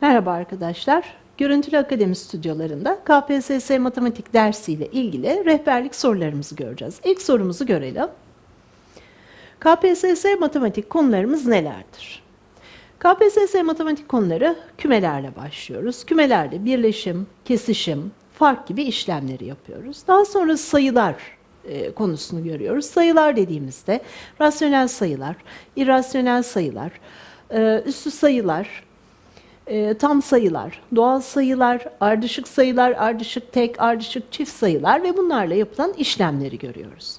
Merhaba arkadaşlar. Görüntülü Akademi stüdyolarında KPSS matematik dersiyle ilgili rehberlik sorularımızı göreceğiz. İlk sorumuzu görelim. KPSS matematik konularımız nelerdir? KPSS matematik konuları kümelerle başlıyoruz. Kümelerde birleşim, kesişim, fark gibi işlemleri yapıyoruz. Daha sonra sayılar e, konusunu görüyoruz. Sayılar dediğimizde rasyonel sayılar, irrasyonel sayılar, e, üssü sayılar, e, tam sayılar, doğal sayılar, ardışık sayılar, ardışık tek, ardışık çift sayılar ve bunlarla yapılan işlemleri görüyoruz.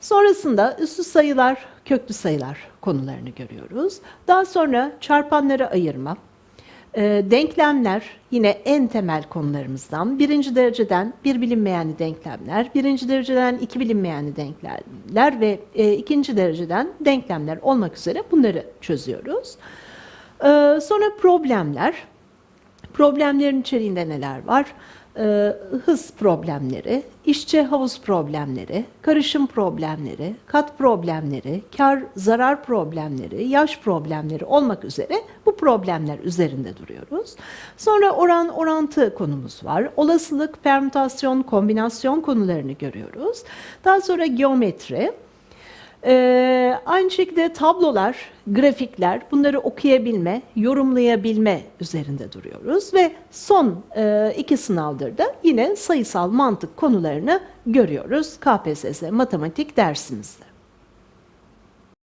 Sonrasında üssü sayılar, köklü sayılar konularını görüyoruz. Daha sonra çarpanlara ayırma, e, denklemler yine en temel konularımızdan. Birinci dereceden bir bilinmeyenli denklemler, birinci dereceden iki bilinmeyenli denklemler ve e, ikinci dereceden denklemler olmak üzere bunları çözüyoruz. Ee, sonra problemler. Problemlerin içeriğinde neler var? Ee, hız problemleri, işçi havuz problemleri, karışım problemleri, kat problemleri, kar zarar problemleri, yaş problemleri olmak üzere bu problemler üzerinde duruyoruz. Sonra oran orantı konumuz var. Olasılık, permütasyon, kombinasyon konularını görüyoruz. Daha sonra geometri, ee, aynı şekilde tablolar, grafikler, bunları okuyabilme, yorumlayabilme üzerinde duruyoruz ve son e, iki sınavdır da yine sayısal mantık konularını görüyoruz KPSS matematik dersimizde.